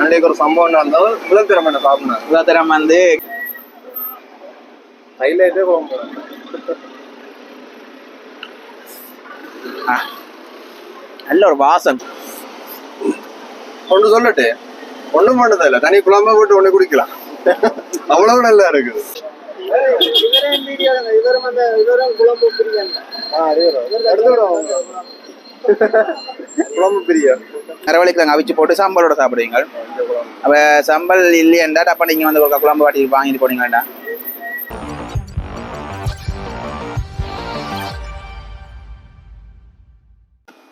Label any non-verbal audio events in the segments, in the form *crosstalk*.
அன்றைக்கு ஒரு சம்பவம் நடந்தாலும் முதல் என்ன? சாப்பிடணும் உதாரணம் வந்து ஹைலைட்டே குழம்பு ஆ, நல்ல ஒரு வாசம். ஒன்று சொல்லட்டு. ஒண்ணும் பண்ணது இல்ல. தனி குழம்பா போட்டு ஒண்ணு குடிக்கலாம். அவ்வளவு நல்லா இருக்குது. குழம்பு பிரியா. மரவள்ளிக்கிழங்கு அவிச்சு போட்டு சாம்பாரோட சாப்பிடுவீங்க அப்ப சம்பல் இல்லையண்டா அப்ப நீங்க வந்து ஒரு குழம்பு வாட்டி வாங்கிட்டு போனீங்கடா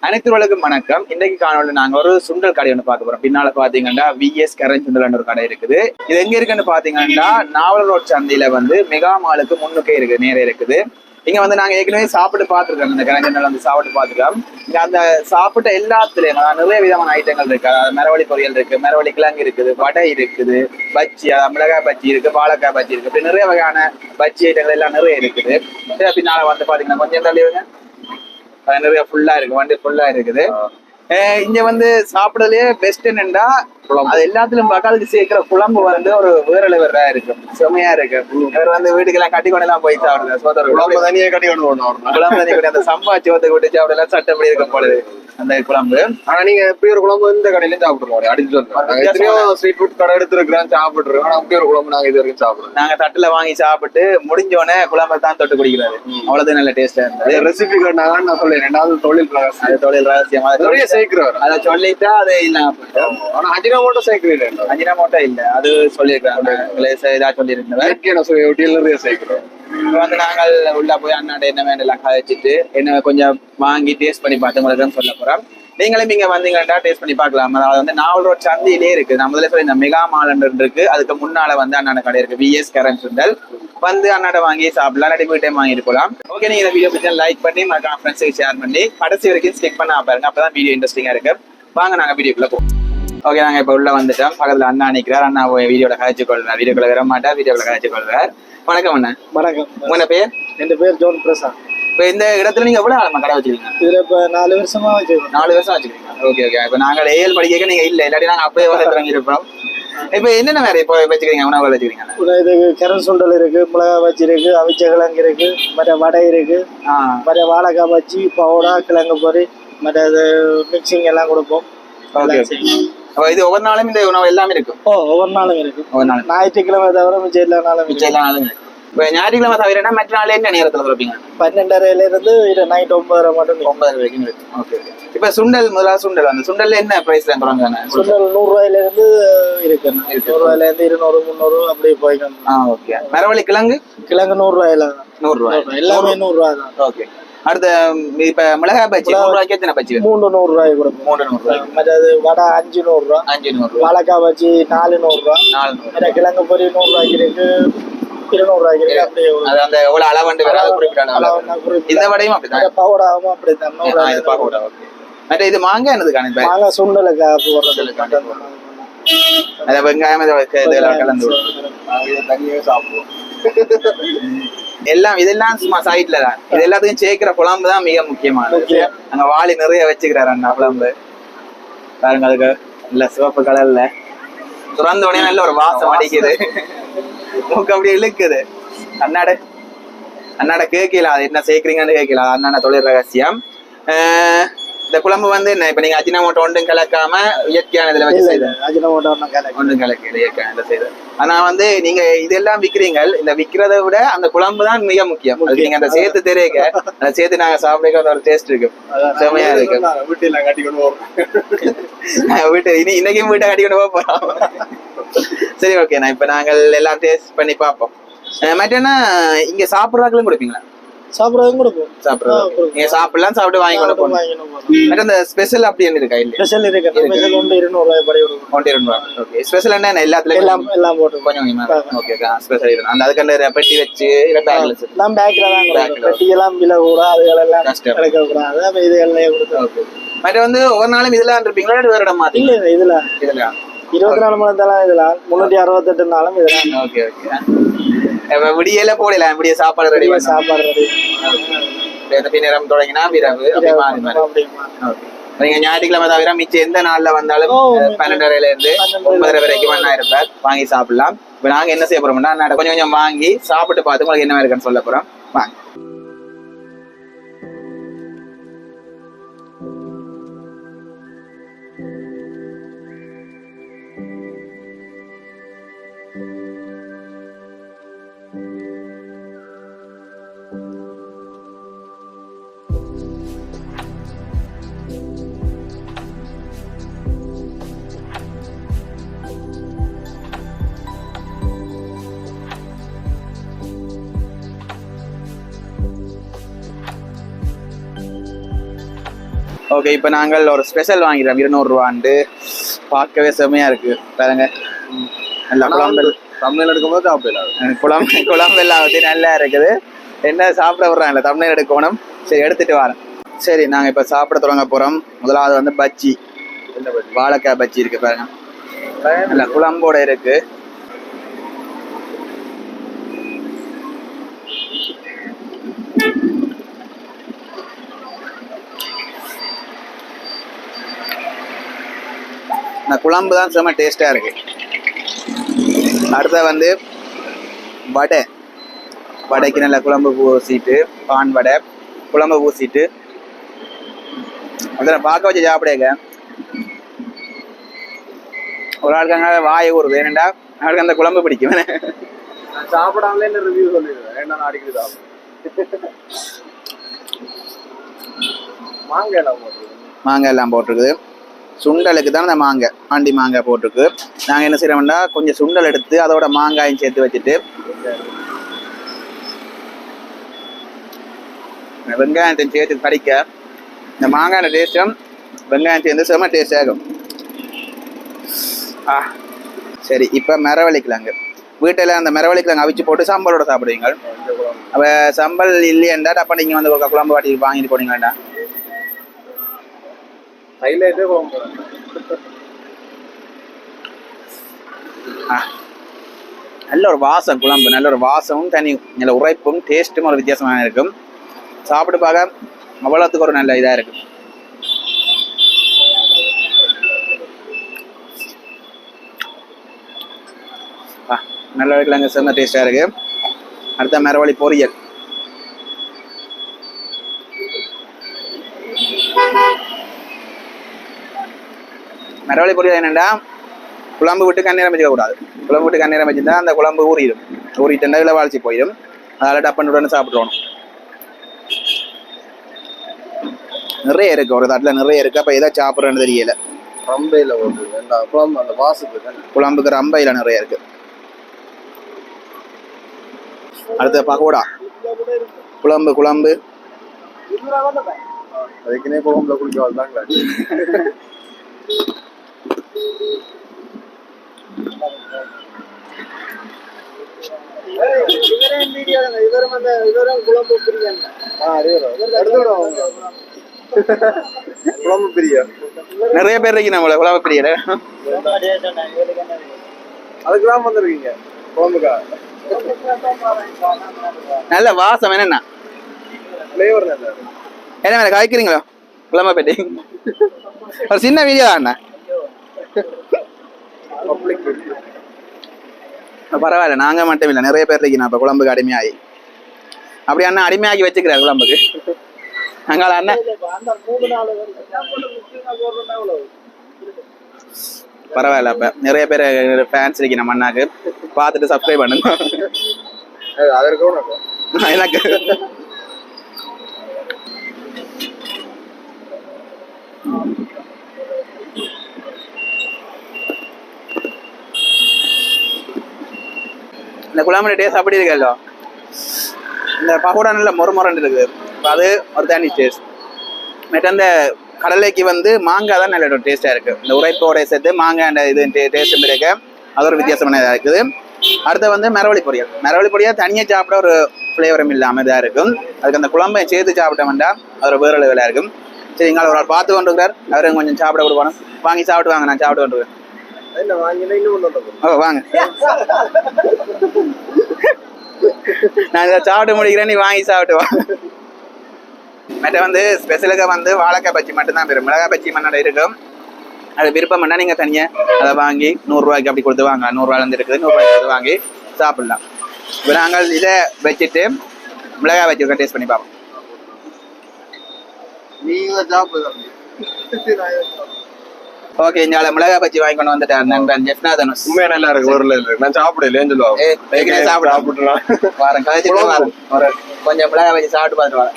அனைத்துவர்களுக்கும் வணக்கம். இன்றைக்கு காணொலி நாங்க ஒரு சுண்டல் கடை ஒன்று பார்க்க போறோம். பின்னால பாத்தீங்கன்னா விஎஸ் கரண் சுண்டல் ஒரு கடை இருக்குது. இது எங்க இருக்குன்னு பாத்தீங்கன்னா நாவல் ரோட் சந்தையில வந்து மெகா மாலுக்கு முன்னுக்கே இருக்கு நேரே இருக்குது. இங்க வந்து நாங்க ஏற்கனவே சாப்பிட்டு பார்த்துருக்கோம். இந்த கரஞ்சண்டல் வந்து சாப்பிட்டு பார்த்துருக்கோம். இங்க அந்த சாப்பிட்ட எல்லாத்துலயும் நிறைய விதமான ஐட்டங்கள் இருக்கு. அதாவது மரவள்ளி பொரியல் இருக்கு மரவள்ளி கிழங்கு இருக்குது வடை இருக்குது பஜ்ஜி அதாவது மிளகாய் பஜ்ஜி இருக்கு வாழைக்காய் பஜ்ஜி இருக்கு. இப்படி நிறைய வகையான பஜ்ஜி ஐட்டங்கள் எல்லாம் நிறைய இருக்குது. பின்னால வந்து பாத்தீங்கன்னா கொஞ்சம் தள்ளிடுங்க அது நிறைய ஃபுல்லா இருக்கு வண்டி ஃபுல்லா இருக்குது. இங்க வந்து சாப்பிடறதுலயே பெஸ்ட் என்னன்னா அது எல்லாத்துலயும் பார்க்க அதுக்கு சேர்க்கிற குழம்பு வந்து ஒரு வேற லெவலா இருக்கு. செமையா இருக்கு. இவர் வந்து வீட்டுக்கெல்லாம் கட்டி கொண்டு எல்லாம் போய் சாப்பிடுறது சோதர குழம்பு தனியே கட்டி கொண்டு நாள். குழம்பு கூட அந்த சம்பா சோத்தை விட்டு சாப்பிடலாம் சட்டப்படி இருக்கும் பொழுது அந்த குழம்பு. ஆனா நீங்க எப்படி ஒரு குழம்பு இந்த கடையிலயும் சாப்பிடுறோம் அடிச்சு எத்தனையோ ஸ்ட்ரீட் ஃபுட் கடை எடுத்துருக்கிறோம் சாப்பிட்டுருக்கோம். ஆனா அப்படி ஒரு குழம்பு நாங்க இது வரைக்கும் சாப்பிடுறோம் நாங்க தட்டுல வாங்கி சாப்பிட்டு முடிஞ்ச உடனே குழம்பை தான் தொட்டு குடிக்கிறாரு அவ்வளவு நல்ல டேஸ்டா இருந்தது. ரெசிபி கேட்டாங்கன்னு நான் சொல்லேன் ரெண்டாவது தொழில் ரகசியம். தொழில் ரகசியம். நிறைய சேர்க்கிறவர். அதை சொல்லிட்டா அது இல்லாம. ஆனா அஜினா மட்டும் சேர்க்கிறேன் அஜினமோட்டோ இல்ல அது சொல்லியிருக்காங்க இதா நிறைய சேர்க்கிறோம் வந்து நாங்கள் உள்ள போய் அண்ணாட என்ன வேண்டலாம் கதைச்சிட்டு என்ன கொஞ்சம் வாங்கி டேஸ்ட் பண்ணி பார்த்து உங்களுக்கு சொல்ல போறோம் நீங்களும் இங்க வந்தீங்கன்னா டேஸ்ட் பண்ணி பார்க்கலாம் அதாவது வந்து நாவல் ரோட் சந்தையிலே இருக்கு நான் முதல்ல சொல்லி இந்த மெகா மாலன் இருக்கு அதுக்கு முன்னால வந்து அண்ணாட கடை இருக்கு விஎஸ் கரண்ட் சுண்டல் வந்து அண்ணாட வாங்கி சாப்பிடலாம் இல்லாட்டி வீட்டையும் வாங்கிட்டு போகலாம் ஓகே நீங்க இந்த வீடியோ பத்தி லைக் பண்ணி மறக்காம ஃப்ரெண்ட்ஸுக்கு ஷேர் பண்ணி கடைசி வரைக்கும் ஸ்டிக் பண்ண பாருங்க அப்பதான் வீடியோ இன்ட்ரெஸ்டிங்கா இருக்கு வாங்க நாங்க வீடியோக்குள்ள போவோம் ஓகே நாங்க இப்ப உள்ள வந்துட்டோம். பக்கத்துல அண்ணா நிக்கிறார். அண்ணா வீடியோல கழிச்சு கொள்றார் வீடியோக்குள்ள வர மாட்டார் வீடியோக்குள்ள கழிச்சு கொள்றார் வணக்கம் அண்ணா. வணக்கம். உங்க பேர்? என் பேர் ஜோன் பிரசாத் இப்ப இந்த இடத்துல நீங்க எவ்வளவு ஆளமா கடை வச்சிருக்கீங்க? இதுல இப்ப நாலு வருஷமா வச்சிருக்கோம். நாலு வருஷம் வச்சிருக்கீங்க ஓகே ஓகே இப்ப நாங்க ஏஎல் படிக்க நீங்க இல்ல. இல்லாட்டி நாங்க அப்படியே வர தொடங்கி இருப்போம் இப்ப என்னென்ன வேற இப்போ வச்சுக்கிறீங்க உணவு வச்சுக்கிறீங்க இது கரன் சுண்டல் இருக்கு மிளகாய் பஜ்ஜி இருக்கு அவிச்ச கிழங்கு இருக்கு மற்ற வடை இருக்கு. மற்ற வாழைக்காய் பஜ்ஜி பவுடா கிழங்கு பொரி மற்ற இது மிக்சிங் எல்லாம் கொடுப்போம். இது ஒவ்வொரு நாளும் இந்த உணவு எல்லாமே இருக்கும் ஓ ஒவ்வொரு நாளும் இருக்கு. ஒவ்வொரு நாளும். ஞாயிற்றுக்கிழமை தவிர மிச்சம் எல்லா நாளும் மிச்சம் எல்லா நாளும் இருக்கு. இப்ப ஞாயிற்றுக்கிழமை தவிர மற்ற நாள் என்ன நேரத்துல திறப்பீங்க பன்னெண்டரைல இருந்து இது நைட் ஒன்பதரை மட்டும் இருக்கு. ஒன்பது வரைக்கும் ஓகே இப்ப சுண்டல் முதலாவது சுண்டல் அந்த சுண்டல்ல என்ன பிரைஸ்ல தொடங்குறாங்க சுண்டல் நூறு ரூபாயில இருந்து இருக்கு. நூறு ரூபாயில இருந்து இருநூறு முந்நூறு அப்படி போய்க்கணும். ஆ ஓகே. மரவள்ளி கிழங்கு? கிழங்கு நூறு ரூபாயில தான். நூறு ரூபாய் எல்லாமே நூறு. ரூபாய் தான். ஓகே. அடுத்த இப்ப மிளகாய் பஜ்ஜி நூறு ரூபாய்க்கு எத்தனை பஜ்ஜி? மூணு நூறு ரூபாய் கொடுப்போம் மூணு நூறு ரூபாய். மற்றது வடை அஞ்சு நூறு ரூபா. அஞ்சு நூறு ரூபாய். வாழைக்காய் பஜ்ஜி நாலு நூறு ரூபா. நாலு நூறு. கிழங்கு பொரி நூறு ரூபாய்க்கு இருக்கு. இருநூறு ரூபாய்க்கு இருக்கு. அப்படியே ஒரு அது அந்த எவ்வளவு அளவண்டு வேற? குறிப்பிட்ட அளவு. அளவுன்னா குறிப்பிட்ட. இந்த வடையும் அப்படிதான் பவுடாவும் அப்படித்தான். நூறு ரூபாய் மற்ற இது மாங்காய் என்னதுக்கான இப்ப நாங்க சுண்டலுக்கு அதை வெங்காயம் இதெல்லாம் கலந்து சாப்பிடுவோம். *laughs* எல்லாம் இதெல்லாம் சும்மா சைட்ல தான். இது எல்லாத்துக்கும் சேர்க்கிற குழம்பு தான் மிக முக்கியமானது. முக்கியம். அங்க வாளி நிறைய வச்சுக்கிறாரு அண்ணா குழம்பு பாருங்க அதுக்கு இல்ல சிவப்பு கலர்ல. துறந்த உடனே நல்ல ஒரு வாசம் அடிக்குது. மூக்கு அப்படியே இழுக்குது. அண்ணாட அண்ணாட கேட்கல அது என்ன சேர்க்கிறீங்கன்னு கேட்கல. அது அண்ணாட தொழில் ரகசியம். அஹ் இந்த குழம்பு வந்து என்ன இப்ப நீங்க அஜினமோட்டோ ஒன்றும் கலக்காம இயற்கையான இதுல வச்சு இல்ல செய்த இல்ல அஜினமோட்டோ ஒன்றும் கலக்கு ஒன்றும் கலக்கல இயற்கையான இதுல செய்த ஆனா வந்து நீங்க இதெல்லாம் விக்கிறீங்க இந்த விக்கிறதை விட அந்த குழம்பு தான் மிக முக்கியம். நீங்க அந்த சேர்த்து தெரியுங்க அந்த சேர்த்து நாங்க சாப்பிடுக்க அந்த ஒரு டேஸ்ட் இருக்கு. செமையா இருக்கு. வீட்டில் கட்டி கொண்டு போறோம் நான் *laughs* வீட்டு இனி இன்னைக்கும் வீட்டை கட்டிக்கிட்டு போக போறோம். சரி ஓகே நான் இப்ப நாங்கள் எல்லாம் டேஸ்ட் பண்ணி பார்ப்போம். அஹ் மற்ற என்ன இங்க சாப்பிட்றாங்களும் கொடுப்பீங்களா? சாப்பிட்றதும் சாப்பிடுறது கொடுப்போம். நீங்க சாப்பிடலாம் சாப்பிட்டு வாங்கி கொண்டு போகணும். ஸ்பெஷல் இருக்கா? இல்லையா? ஸ்பெஷல் இருக்கு. ஸ்பெஷல் உண்டு இருநூறு ரூபாய் படி கொடுக்கும் ஒன்றே ஓகே ஸ்பெஷல் என்ன? எல்லாத்துலயும் எல்லாம் எல்லாம் போட்டு கொஞ்சம் ஓகே ஸ்பெஷல் இருக்கு. அந்த அதுக்கு பெட்டி வச்சு இல்லை பேக்ல எல்லாம் பேக்ல தான் பெட்டியெல்லாம் விலை கூட அதுகளெல்லாம் கஷ்டம். கிடைக்க கூடாது அப்ப இது எல்லாம் கொடுத்தோம் ஓகே மற்ற வந்து ஒவ்வொரு நாளும் இதெல்லாம் இருப்பீங்களா? வேற இடம் இல்ல இதுல. இதுல இருபத்தி நாலு மணி நேரம் இதெல்லாம். முன்னூத்தி அறுபத்தெட்டு நாளும் இதெல்லாம். ஓகே ஓகே விடியல போடலாம் விடிய சாப்பாடு ரெடி சாப்பாடு. இந்த பின்னரம் தொடங்கினா நீங்க ஞாயிற்றுக்கிழமை தவிர மிச்சம் எந்த நாள்ல வந்தாலும் பன்னெண்டரைல இருந்து ஒன்பதரை வரைக்கும் ஒன்னா இருப்பார் வாங்கி சாப்பிடலாம். இப்ப நாங்க என்ன செய்ய போறோம்னா கொஞ்சம் கொஞ்சம் வாங்கி சாப்பிட்டு பார்த்து உங்களுக்கு என்ன இருக்குன்னு சொல்ல போறோம். வாங்க. ஓகே இப்போ நாங்கள் ஒரு ஸ்பெஷல் வாங்கிடுறோம் இருநூறு ரூபாண்டு பார்க்கவே செம்மையா இருக்கு. பாருங்க. நல்லா குழம்பு. தமிழ் எடுக்கும்போது சாப்பிடலாம் குழம்பு குழம்பு எல்லாம் வந்து நல்லா இருக்குது. என்ன சாப்பிட விடுறாங்கல்ல தமிழ் எடுக்கணும். சரி எடுத்துட்டு வரேன். சரி நாங்க இப்ப சாப்பிட தொடங்க போறோம். முதலாவது வந்து பஜ்ஜி? வாழைக்காய் பஜ்ஜி இருக்கு பாருங்க. நல்ல குழம்போட இருக்கு. இந்த குழம்பு தான் செம்ம டேஸ்டா இருக்கு. அடுத்த வந்து வடை. வடைக்கு நல்ல குழம்பு பூசிட்டு பான் வடை குழம்பு பூசிட்டு. அதில் பார்க்க வச்சு சாப்பிடுங்க. ஒரு ஆளுக்கு அங்கே வாய் ஊறுது. ஏனண்டா அவருக்கு அந்த குழம்பு பிடிக்கும். சாப்பிடாமலே ரிவ்யூ சொல்லிடுவேன் ஏன்னா நான் அடிக்கடி சாப்பிடுவேன் மாங்காய் எல்லாம் போட்டுருக்கேன் மாங்காய் எல்லாம் போட்டிருக்குது. சுண்டலுக்கு தான் அந்த மாங்காய் ஆண்டி மாங்காய் போட்டிருக்கு. நாங்கள் என்ன செய்கிறோம்னா கொஞ்சம் சுண்டல் எடுத்து அதோட மாங்காயும் சேர்த்து வச்சுட்டு வெங்காயத்தையும் சேர்த்து கடிக்க இந்த மாங்காய் டேஸ்ட்டும் வெங்காயம் சேர்ந்து செம்ம டேஸ்ட் ஆகும் ஆ சரி இப்போ மரவழிக்கலாங்க வீட்டில் அந்த மரவழிக்கலாங்க அவிச்சு போட்டு சம்பளோட சாப்பிடுவீங்க. அப்போ சம்பல் இல்லையண்டா அப்போ நீங்கள் வந்து குழம்பு வாட்டி வாங்கிட்டு போனீங்களாண்டா? ஹைலைட்டே போக நல்ல ஒரு வாசம் குழம்பு நல்ல ஒரு வாசமும் தனி நல்ல உரைப்பும் டேஸ்ட்டும் ஒரு வித்தியாசமாக இருக்கும். சாப்பிட்டு பார்க்க அவ்வளோத்துக்கு ஒரு நல்ல இதாக இருக்கு. ஆ, நல்ல கிழங்கு சிறந்த டேஸ்டாக இருக்கு. அடுத்த மரவழி பொரியல். மரவள்ளி பொரியல் என்னன்னா குழம்பு விட்டு கண்ணீரம் வச்சுக்க கூடாது. குழம்பு விட்டு கண்ணீரம் வச்சிருந்தா அந்த குழம்பு ஊறிடும். ஊறிட்டு இதில் வாழ்ச்சி போயிடும். அதில் டப்பன் உடனே சாப்பிட்றோம் நிறைய இருக்கு. ஒரு தட்டில் நிறைய இருக்கு. அப்போ எதை சாப்பிட்றேன்னு தெரியல. ரம்பையில இந்த குழம்பு அந்த வாசத்துக்கு குழம்புக்கு ரம்பையில் நிறைய இருக்கு. அடுத்து பகோடா. குழம்பு குழம்பு. அதுக்குன்னே குழம்புல குளிக்க *laughs* வந்தாங்களா இவரும் அந்த இவரும் குழம்பு பிரியாங்க குழம்பு பிரியா நிறைய பேர் இருக்கு நம்மள குழம்பு பிரியல அதுக்கு தான் வந்திருக்கீங்க குழம்புக்கா? நல்ல வாசம் என்னண்ணா ஃப்ளேவர் என்ன? மேலே காய்க்கிறீங்களா? குழம்பு பெட்டி. ஒரு சின்ன வீடியோ தான் பரவாயில்ல நாங்க மட்டும் இல்லை நிறைய பேர் இருக்கணும் இப்போ குழம்புக்கு அடிமையாகி. அப்படி அண்ணா அடிமையாகி வச்சுக்கிறார் குழம்புக்கு. அங்கால அண்ணன் பரவாயில்ல அப்ப நிறைய பேர் ஃபேன்ஸ் இருக்கு நம்ம அண்ணாக்கு. பார்த்துட்டு சப்ஸ்கிரைப் பண்ணுங்க. *laughs* எனக்கு இந்த குழம்பு டேஸ்ட் அப்படி இருக்கല്ലോ இந்த பகோடா நல்ல மொறுமொரண்டு இருக்குது அது ஒரு தனி டேஸ்ட் மற்ற அந்த கடலைக்கு வந்து மாங்காய் தான் நல்ல டேஸ்ட்டாக இருக்குது இந்த உரைப்போட சேர்த்து மாங்காய் அந்த இது டேஸ்ட் இருக்கு. அது ஒரு வித்தியாசமான இதாக இருக்குது. அடுத்து வந்து மரவள்ளி பொரியல். மரவள்ளி பொரியல் தனியாக சாப்பிட ஒரு ஃப்ளேவரும் இல்லாமல் இதாக இருக்கும் அதுக்கு அந்த குழம்பை சேர்த்து சாப்பிட்டோம்னா அது ஒரு வேற லெவலாக இருக்கும். சரி ஒரு ஆள் பார்த்து கொண்டு இருக்கிறார் அவரும் கொஞ்சம் சாப்பிட கொடுக்கணும் வாங்கி சாப்பிட்டு வாங்க நான் சாப்பிட்டு கொண்டு ஓ வாங்க. நான் இதை சாப்பிட்டு முடிக்கிறேன் நீ வாங்கி சாப்பிட்டு வா. மற்ற வந்து ஸ்பெஷலுக்கு வந்து வாழைக்காய் பச்சி மட்டும்தான் பெரும். மிளகாய் பச்சி மண்ணோட இருக்கும். அது விருப்பம் பண்ணா நீங்க தனியா அதை வாங்கி நூறுரூவாய்க்கு அப்படி கொடுத்து வாங்க. நூறுரூவாலேருந்து இருக்குது நூறுரூவாய்க்கு வாங்கி சாப்பிடலாம். இப்போ நாங்கள் இதை வச்சுட்டு மிளகாய் பச்சி டேஸ்ட் பண்ணி பார்ப்போம். நீங்க சாப்பிடுங்க ஓகே இங்கே மிளகாய் பச்சி வாங்கி கொண்டு வந்துட்டார் நண்பன் ஜெஃப்னா தனுஷ். உண்மையா நல்லா இருக்கு ஊர்ல இருக்கு. நான் சாப்பிடலேன்னு சொல்லுவாங்க? ஏய், ஏற்கனவே சாப்பிடு. சாப்பிட்டுலாம் வாரம் கழிச்சுட்டு *laughs* வாரம். கொஞ்சம் மிளகாய் பச்சி சாப்பிட்டு பார்த்துட்டு வரேன்.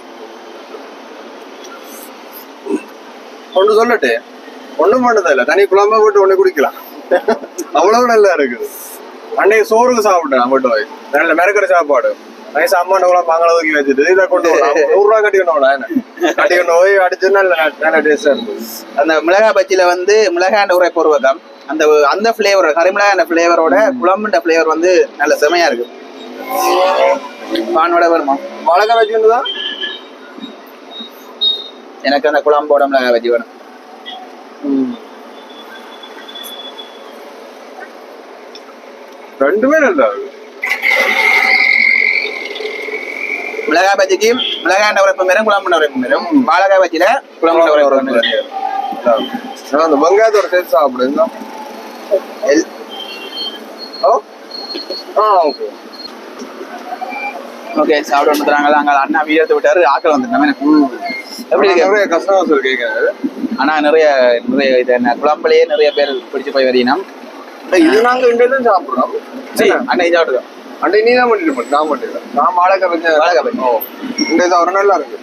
ஒண்ணு சொல்லட்டு. ஒண்ணும் பண்ணது இல்ல தனி குழம்பு போட்டு ஒண்ணு குடிக்கலாம். அவ்வளவு நல்லா இருக்குது. அன்னைக்கு சோறுக்கு சாப்பிட்டேன் போய். நல்ல மிரக்கிற சாப்பாடு. அங்கே ஒதுக்கி வச்சுட்டு இதை கொண்டு வரலாம் *laughs* நூறு ரூபா கட்டிக்கணும் என்ன? கட்டிக்கணும் போய் அடிச்சு நல்ல நல்ல டேஸ்டா இருந்தது? அந்த மிளகாய் பச்சியில வந்து மிளகாய் உரை பூர்வகம் அந்த அந்த ஃப்ளேவர் கரிமிளகாய் அந்த ஃப்ளேவரோட குழம்புன்ற ஃப்ளேவர் வந்து நல்ல செமையா இருக்கு. பானோட வருமா? மிளகா வச்சுருந்தா எனக்கு அந்த குழம்போட மிளகாய் பஜ்ஜி வேணும். ரெண்டுமே நல்லா இருக்கு. மிளகாய் பஜ்ஜிக்கு மிளகாய் உரைப்பு மேலும் குழம்புன்ற உரைப்பு மேலும் வாழைக்காய் பஜ்ஜில குழம்புன்ற உரைப்பு மேலும் அந்த வெங்காயத்தோட சேர்த்து சாப்பிடுங்க எல்- ஓ. ஆ ஓகே. ஓகே சாப்பிட வந்துறாங்க அங்க அண்ணா வீடியோ விட்டாரு. ஆக்கள் வந்துட்டோம் எப்படி இருக்கு? நிறைய கஸ்டமர்ஸ் இருக்கீங்க. ஆனா நிறைய நிறைய இது என்ன? குழம்புலயே நிறைய பேர் பிடிச்சு போய் வரீனம் இது நாங்க இங்க சாப்பிடுறோம். சரி இது சாப்பிடுறோம் அண்டை நீ தான் பண்ணிட்டு போட்டு நான் பண்ணிடுறேன். நான் வாழைக்காய் வச்சு வாழைக்காய் பஜ்ஜி. ஓ. இந்த இது ஒரு நல்லா இருக்கு.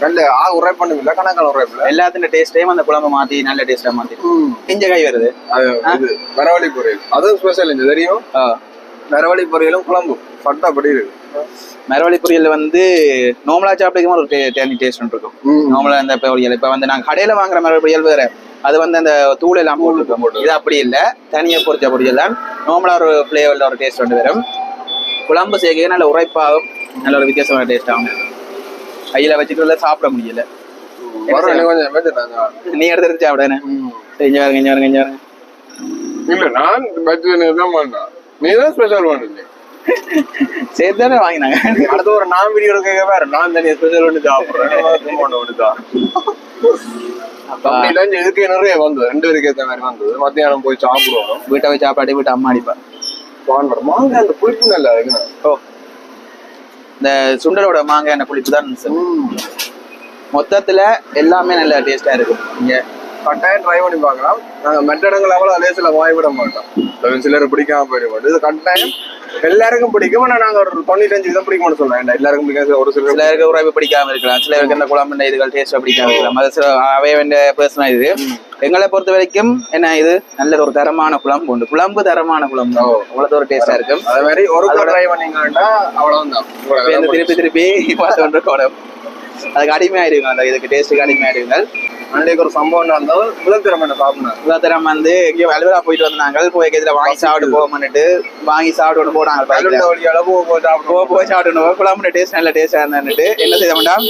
நல்ல ஆ உரை பண்ணுவில்ல கணக்கான உரைப்பில்ல எல்லாத்தின் டேஸ்டையும் அந்த குழம்பு மாத்தி நல்ல டேஸ்டா மாத்தி. இஞ்ச கை வருது. அது இது மரவள்ளி பொரியல். அதுவும் ஸ்பெஷல் இந்த தெரியும்? ஆ. மரவள்ளி பொரியலும் குழம்பு பட்டாப்படி இருக்கு. மரவள்ளி பொரியல் வந்து நோமலா சாப்பிடுக்கும் ஒரு டே- தனி டேஸ்ட் இருக்கும். நார்மலா இந்த பொரியல் இப்ப வந்து நாங்க கடையில வாங்குற மரவள்ளி பொரியல் வேற. அது வந்து அந்த தூள் எல்லாம் போட்டுருக்கோம் இது அப்படி இல்ல. தனியா பொரிச்ச பொரியல் தான். நார்மலா ஒரு ஃபிளேவர்ல ஒரு டேஸ்ட் ஒன்று வரும் குழம்பு சேர்க்க நல்ல உரைப்பாகும் நல்ல ஒரு வித்தியாசமான டேஸ்ட் ஆகும். கையில வச்சுட்டு சாப்பிட முடியல. நீ எடுத்து சாப்பிடுறேன் இங்க வருங்க இங்க வருங்க இங்க வருங்க இல்ல நான் பட்ஜெட் தான் பண்ணேன் நீ தான் ஸ்பெஷல் பண்ணுங்க சேர்த்து தானே வாங்கினாங்க. அடுத்த ஒரு நான் வீடியோ எடுக்க வேற நான் தனியா ஸ்பெஷல் ஒன்று சாப்பிடுறேன். ஒன்று தான் இதுக்கு நிறைய வந்தது. ரெண்டு பேருக்கு ஏற்ற மாதிரி வந்தது. மத்தியானம் போய் சாப்பிடுவோம். வீட்டை போய் சாப்பாடு வீட்டு அம்மா அடிப்பா. வாங்குறோம் மாங்காய் அந்த புளிப்பு நல்லா இருக்கு ஓ. இந்த சுண்டலோட மாங்காய் என்ன புளிப்பு தான் மொத்தத்துல எல்லாமே நல்ல டேஸ்டா இருக்கும். இங்க கட்டாயம் ட்ரை பண்ணி பார்க்கலாம். நாங்க மற்ற இடங்கள் அவ்வளவு லேசில் வாய் விட மாட்டோம். சிலர் பிடிக்காம போயிட மாட்டோம் இது கட்டாயம் எல்லாருக்கும் பிடிக்கும். ஆனா நாங்க ஒரு தொண்ணூத்தஞ்சு தான் பிடிக்கும்னு சொல்றேன் எல்லாருக்கும் பிடிக்காது ஒரு சிலர் சிலருக்கு உறவு பிடிக்காம இருக்கலாம். சிலருக்கு இந்த குழம்பு இதுகள் டேஸ்ட் பிடிக்காம இருக்கலாம். அது சில அவை வேண்டிய பர்சனா இது. எங்களை பொறுத்த வரைக்கும் என்ன இது? நல்ல ஒரு தரமான குழம்பு உண்டு. குழம்பு தரமான குழம்பு. அவ்வளவு ஒரு டேஸ்டா இருக்கும் அதே மாதிரி ஒரு ட்ரை பண்ணீங்கன்னா அவ்வளவுதான். திருப்பி திருப்பி பார்த்து கொண்டு அதுக்கு அடிமையாயிருங்க அந்த இதுக்கு டேஸ்ட்டுக்கு அடிமையாயிருங்கள் அன்றைக்கு ஒரு சம்பவம் நடந்தாலும் முதல் திறமை என்ன சாப்பிடணும் உதாரணம் வந்து எங்கேயோ அலுவலா போயிட்டு வந்தாங்க. போய் இதுல வாங்கி சாப்பிட்டு போகமான்னுட்டு வாங்கி சாப்பிட்டு போனாங்க bike ல. கல்லுண்ட வழி அளவு போய் போ சாப்பிடுவோம் போய் சாப்பிட்டு குழம்பு டேஸ்ட் நல்ல டேஸ்டா இருந்தான்னுட்டு என்ன செய்ய வேண்டாம்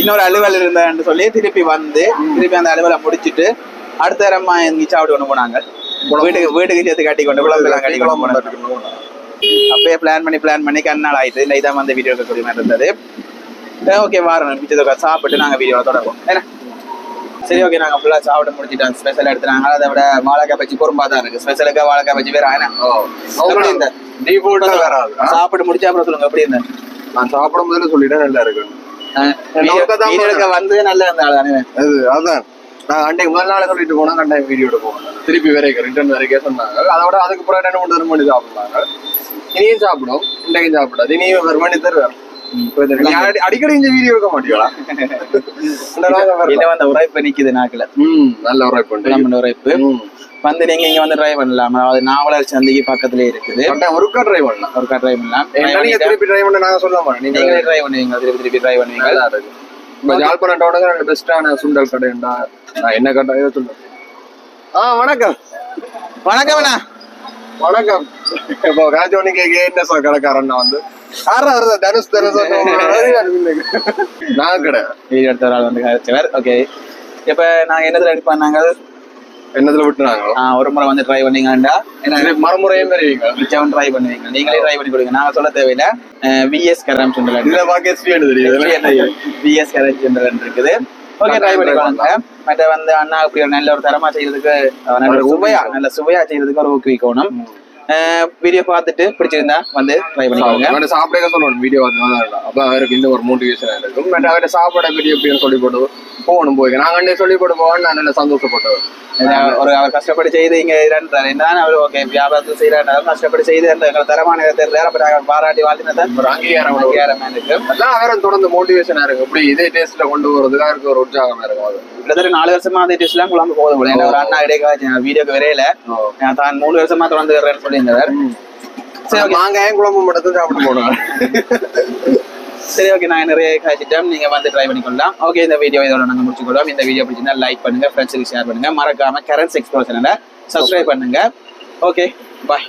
இன்னொரு அலுவல் இருந்தான்னு சொல்லி திருப்பி வந்து திருப்பி அந்த அலுவலை முடிச்சிட்டு அடுத்த தரமா இங்க சாப்பிட்டு கொண்டு போனாங்க. வீட்டுக்கு வீட்டுக்கு சேர்த்து கட்டி கொண்டு குழம்பு எல்லாம் கட்டி கொண்டு போனாங்க. அப்பயே பிளான் பண்ணி பிளான் பண்ணி கண்ணால் ஆயிட்டு இல்லை இதான் வந்து வீடியோ எடுக்கக்கூடிய மாதிரி இருந்தது. ஓகே வாரம் மிச்சத்தை சாப்பிட்டு நாங்க வீடியோ தொடரும் என்ன? சரி ஓகே நாங்க ஃபுல்லா சாப்பிட்டு முடிச்சிட்டோம் ஸ்பெஷல் எடுத்துனாங்க அதை விட வாழைக்காய் பச்சி குறும்பா தான் இருக்கு. ஸ்பெஷலுக்கு வாழைக்காய் பச்சி வேற என்ன? எப்படி சாப்பிட்டு முடிச்சா அப்புறம் சொல்லுங்க எப்படி இருந்த? நான் சாப்பிடும் போதுல சொல்லிட்டேன் நல்லா இருக்கு. வந்து நல்லா இருந்தாள் தானே? அது அதான். நான் அன்னைக்கு முதல் நாள் சொல்லிட்டு போனா கண்டாயம் வீடியோ எடுப்போம் திருப்பி வரைக்கும் ரிட்டர்ன் வரைக்கும் சொன்னாங்க. அதோட அதுக்கு அப்புறம் ரெண்டு மூணு தரம் பண்ணி சாப்பிடுறாங்க இனியும் சாப்பிடும் இன்றைக்கும் சாப்பிடாது. இனியும் ஒரு மணி அடி- அடிக்கடி இந்த வீடியோ எடுக்க மாட்டீங்களா. *laughs* இல்ல வந்து உரைப்பு நிக்குது நாக்குல. ம் நல்ல உரை பண்ணி நம்ம உரைப்பு. வந்து நீங்க இங்க வந்து ட்ரை பண்ணலாம். அதாவது நாவலர் சந்திக்கு பக்கத்துலயே இருக்குது. ஒருக்கா ட்ரை பண்ணலாம். ஒரு ட்ரை பண்ணலாம். நீங்க திருப்பி ட்ரை பண்ண? நாங்க சொல்ல மாட்டோம் நீங்க நீங்களே ட்ரை பண்ணுவீங்க திருப்பி திருப்பி ட்ரை பண்ணுவீங்க இப்ப ஜாழ்ப்பாணத்தோட பெஸ்டான சுண்டல் கடைண்டா? நான் என்ன கடை சொல்றேன் ஆ வணக்கம். வணக்கம் வணக்கம். இப்போ ராஜோனி கேக்க என்ன சார் கடைக்காரன் வந்து? யாரா வருது தனுஷ் தனுஷ் *laughs* நான் கடை. வீடியோ எடுத்த ஆள் வந்து கழிச்சவர் ஓகே இப்ப நாங்க என்னதுல அடிப்பாங்க நாங்கள்? என்னத்துல விட்டுனாங்க ஆஹ் ஒரு முறை வந்து ட்ரை பண்ணீங்கன்னா என்ன மறுமுறையும் தெரியுங்க மிச்சம் ட்ரை பண்ணுவீங்க. நீங்களே ட்ரை பண்ணி கொடுங்க. நாங்க சொல்ல தேவையில்லை. விஎஸ் கரம் சுண்டல் இதுல பாக்க எக்ஸ்பீரியன்ஸ் தெரியுது? விஎஸ் கரம் சுண்டல் இருக்குது. ஓகே ட்ரை பண்ணி பாருங்க. மற்ற வந்து அண்ணா இப்படி ஒரு நல்ல ஒரு தரமா செய்யறதுக்கு நல்ல ஒரு சுவையா நல்ல சுவையா செய்யறதுக்கு ஒரு ஊக்குவிக்கணும். வீடியோ பார்த்துட்டு பிடிச்சிருந்தா வந்து ட்ரை பண்ணி பாருங்க அவன் சாப்பிடவே சொல்லணும் வீடியோ அப்ப அவருக்கு இந்த ஒரு மோட்டிவேஷன் இருக்கும். பட் அவர்கிட்ட சாப்பாடை பற்றி எப்படின்னு சொல்லி போட்டு போகணும் போய். நாங்க அண்டே சொல்லி போட்டு போவோம் நான் நல்ல சந்தோஷப்பட்டவர் ஒரு அவர் கஷ்டப்பட்டு செய்து இங்க இருந்தார் என்னதான் அவர் ஓகே வியாபாரத்தை செய்யறாரு கஷ்டப்பட்டு செய்து எங்களை தரமான தெரியல. அப்ப நாங்க பாராட்டி வாழ்த்தினதான் ஒரு அங்கீகாரம் அங்கீகாரமா அதான் அவரும் தொடர்ந்து மோட்டிவேஷனா இருக்கு இப்படி இதே டேஸ்ட்ல கொண்டு வரதுக்கு அவருக்கு ஒரு உற்சாகமா இருக்கும் அது. கிட்டத்தட்ட நாலு வருஷமா அந்த டிஷ் எல்லாம் குழம்பு போதும் ஒரு அண்ணா இடையே வீடியோக்கு வரையில. நான் தான் மூணு வருஷமா தொடர்ந்து வர்றேன்னு சொல்லியிருந்தவர் சரி மாங்காயும் குழம்பு மட்டும் சாப்பிட்டு போனோம் சரி ஓகே. நான் நிறைய காய்ச்சிட்டேன் நீங்க வந்து ட்ரை பண்ணிக்கொள்ளலாம். ஓகே இந்த வீடியோ இதோட நாங்க முடிச்சுக்கொள்வோம். இந்த வீடியோ பிடிச்சிருந்தா லைக் பண்ணுங்க ஃப்ரெண்ட்ஸுக்கு ஷேர் பண்ணுங்க. மறக்காம கரன்ஸ் எக்ஸ்ப்ளோர் சேனலை சப்ஸ்கிரைப் பண்ணுங்க. Okay bye